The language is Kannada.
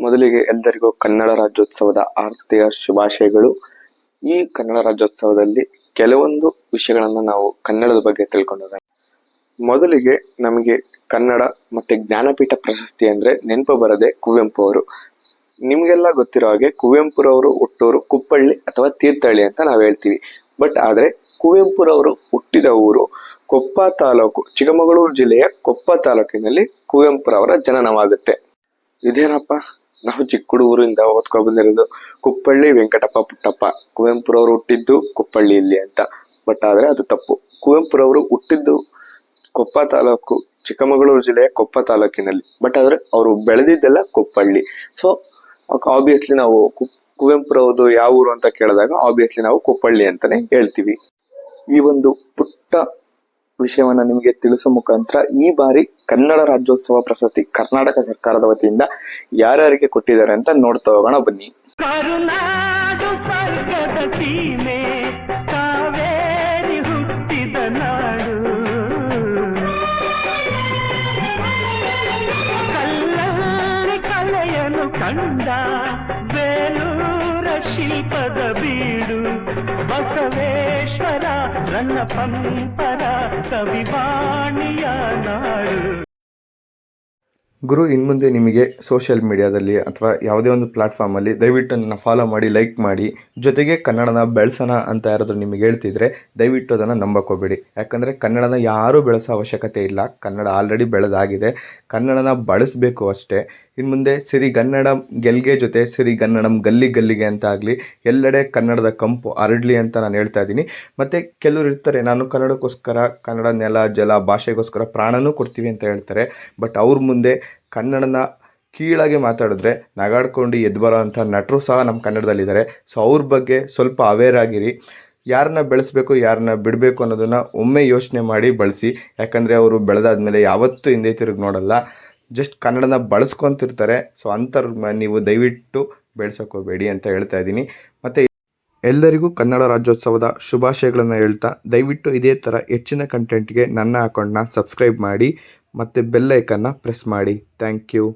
ಮೊದಲಿಗೆ ಎಲ್ಲರಿಗೂ ಕನ್ನಡ ರಾಜ್ಯೋತ್ಸವದ ಆರ್ಥಿಕ ಶುಭಾಶಯಗಳು. ಈ ಕನ್ನಡ ರಾಜ್ಯೋತ್ಸವದಲ್ಲಿ ಕೆಲವೊಂದು ವಿಷಯಗಳನ್ನು ನಾವು ಕನ್ನಡದ ಬಗ್ಗೆ ತಿಳ್ಕೊಂಡಿದ್ದೇವೆ ಮೊದಲಿಗೆ ನಮಗೆ ಕನ್ನಡ ಮತ್ತೆ ಜ್ಞಾನಪೀಠ ಪ್ರಶಸ್ತಿ ಅಂದ್ರೆ ನೆನಪು ಬರದೆ ಕುವೆಂಪು ಅವರು. ನಿಮಗೆಲ್ಲ ಗೊತ್ತಿರೋ ಹಾಗೆ ಕುವೆಂಪುರವರು ಹುಟ್ಟೋರು ಕುಪ್ಪಳ್ಳಿ ಅಥವಾ ತೀರ್ಥಹಳ್ಳಿ ಅಂತ ನಾವು ಹೇಳ್ತೀವಿ. ಬಟ್ ಆದ್ರೆ ಕುವೆಂಪುರವರು ಹುಟ್ಟಿದ ಊರು ಕೊಪ್ಪ ತಾಲೂಕು, ಚಿಕ್ಕಮಗಳೂರು ಜಿಲ್ಲೆಯ ಕೊಪ್ಪ ತಾಲೂಕಿನಲ್ಲಿ ಕುವೆಂಪುರವರ ಜನನವಾಗುತ್ತೆ. ಇದೇನಪ್ಪ? ನಾವು ಚಿಕ್ಕ ಹುಡುಗರಿಂದ ಓದ್ಕೊ ಬಂದಿರೋದು ಕುಪ್ಪಳ್ಳಿ ವೆಂಕಟಪ್ಪ ಪುಟ್ಟಪ್ಪ. ಕುವೆಂಪುರವರು ಹುಟ್ಟಿದ್ದು ಕುಪ್ಪಳ್ಳಿಯಲ್ಲಿ ಅಂತ. ಬಟ್ ಆದ್ರೆ ಅದು ತಪ್ಪು. ಕುವೆಂಪುರವರು ಹುಟ್ಟಿದ್ದು ಕೊಪ್ಪ ತಾಲೂಕು, ಚಿಕ್ಕಮಗಳೂರು ಜಿಲ್ಲೆಯ ಕೊಪ್ಪ ತಾಲೂಕಿನಲ್ಲಿ. ಬಟ್ ಆದ್ರೆ ಅವರು ಬೆಳೆದಿದ್ದೆಲ್ಲ ಕುಪ್ಪಳ್ಳಿ. ಸೊ ಆಬ್ವಿಯಸ್ಲಿ ನಾವು ಕುವೆಂಪುರವ್ರದ್ದು ಯಾವ ಊರು ಅಂತ ಕೇಳಿದಾಗ ಆಬ್ವಿಯಸ್ಲಿ ನಾವು ಕುಪ್ಪಳ್ಳಿ ಅಂತಾನೆ ಹೇಳ್ತೀವಿ. ಈ ಒಂದು ಪುಟ್ಟ ವಿಷಯವನ್ನ ನಿಮಗೆ ತಿಳಿಸೋ ಮುಖಾಂತರ ಈ ಬಾರಿ ಕನ್ನಡ ರಾಜ್ಯೋತ್ಸವ ಪ್ರಶಸ್ತಿ ಕರ್ನಾಟಕ ಸರ್ಕಾರದ ವತಿಯಿಂದ ಯಾರ್ಯಾರಿಗೆ ಕೊಟ್ಟಿದ್ದಾರೆ ಅಂತ ನೋಡ್ತಾ ಹೋಗೋಣ, ಬನ್ನಿ. ಶಿಲ್ಪದ ಬೀಡು ಬಸವೇಶ್ವರ ರನ್ನ ಪಂಪರ ಕವಿವಾಣಿಯ ನಾಡು. ಗುರು, ಇನ್ಮುಂದೆ ನಿಮಗೆ ಸೋಷಿಯಲ್ ಮೀಡಿಯಾದಲ್ಲಿ ಅಥವಾ ಯಾವುದೇ ಒಂದು ಪ್ಲ್ಯಾಟ್ಫಾರ್ಮಲ್ಲಿ ದಯವಿಟ್ಟು ನನ್ನ ಫಾಲೋ ಮಾಡಿ ಲೈಕ್ ಮಾಡಿ. ಜೊತೆಗೆ ಕನ್ನಡನ ಬೆಳೆಸೋಣ ಅಂತ ಯಾರಾದರೂ ನಿಮಗೆ ಹೇಳ್ತಿದ್ರೆ ದಯವಿಟ್ಟು ಅದನ್ನು ನಂಬಕೋಬೇಡಿ. ಯಾಕಂದರೆ ಕನ್ನಡನ ಯಾರೂ ಬೆಳೆಸೋ ಅವಶ್ಯಕತೆ ಇಲ್ಲ. ಕನ್ನಡ ಆಲ್ರೆಡಿ ಬೆಳೆದಾಗಿದೆ. ಕನ್ನಡನ ಬಳಸಬೇಕು ಅಷ್ಟೇ. ಇನ್ನು ಮುಂದೆ ಸಿರಿಗನ್ನಡಂ ಗೆಲ್ಗೆ ಜೊತೆ ಸಿರಿಗನ್ನಡಂ ಗಲ್ಲಿ ಗಲ್ಲಿಗೆ ಅಂತ ಆಗಲಿ, ಎಲ್ಲೆಡೆ ಕನ್ನಡದ ಕಂಪು ಹರಡಲಿ ಅಂತ ನಾನು ಹೇಳ್ತಾ ಇದ್ದೀನಿ. ಮತ್ತು ಕೆಲವರು ಇರ್ತಾರೆ, ನಾನು ಕನ್ನಡಕ್ಕೋಸ್ಕರ, ಕನ್ನಡ ನೆಲ, ಜಲ, ಭಾಷೆಗೋಸ್ಕರ ಪ್ರಾಣನೂ ಕೊಡ್ತೀವಿ ಅಂತ ಹೇಳ್ತಾರೆ. ಬಟ್ ಅವ್ರ ಮುಂದೆ ಕನ್ನಡನ ಕೀಳಾಗಿ ಮಾತಾಡಿದ್ರೆ ನಗಾಡ್ಕೊಂಡು ಎದ್ದು ಬರೋ ಅಂಥ ನಟರು ಸಹ ನಮ್ಮ ಕನ್ನಡದಲ್ಲಿದ್ದಾರೆ. ಸೊ ಅವ್ರ ಬಗ್ಗೆ ಸ್ವಲ್ಪ ಅವೇರ್ ಆಗಿರಿ. ಯಾರನ್ನ ಬೆಳೆಸಬೇಕು, ಯಾರನ್ನ ಬಿಡಬೇಕು ಅನ್ನೋದನ್ನು ಒಮ್ಮೆ ಯೋಚನೆ ಮಾಡಿ, ಬಳಸಿ. ಯಾಕಂದರೆ ಅವರು ಬೆಳೆದಾದ್ಮೇಲೆ ಯಾವತ್ತೂ ಹಿಂದೆ ತಿರುಗಿ ನೋಡಲ್ಲ. ಜಸ್ಟ್ ಕನ್ನಡನ ಬಳಸ್ಕೊತಿರ್ತಾರೆ. ಸೊ ಅಂಥವ್ರ ನೀವು ದಯವಿಟ್ಟು ಬೆಳೆಸೋಕೋಬೇಡಿ ಅಂತ ಹೇಳ್ತಾ ಇದ್ದೀನಿ. ಮತ್ತು ಎಲ್ಲರಿಗೂ ಕನ್ನಡ ರಾಜ್ಯೋತ್ಸವದ ಶುಭಾಶಯಗಳನ್ನು ಹೇಳ್ತಾ, ದಯವಿಟ್ಟು ಇದೇ ಥರ ಹೆಚ್ಚಿನ ಕಂಟೆಂಟ್ಗೆ ನನ್ನ ಅಕೌಂಟ್ನ ಸಬ್ಸ್ಕ್ರೈಬ್ ಮಾಡಿ, ಮತ್ತು ಬೆಲ್ ಐಕನ್ನ ಪ್ರೆಸ್ ಮಾಡಿ. Thank you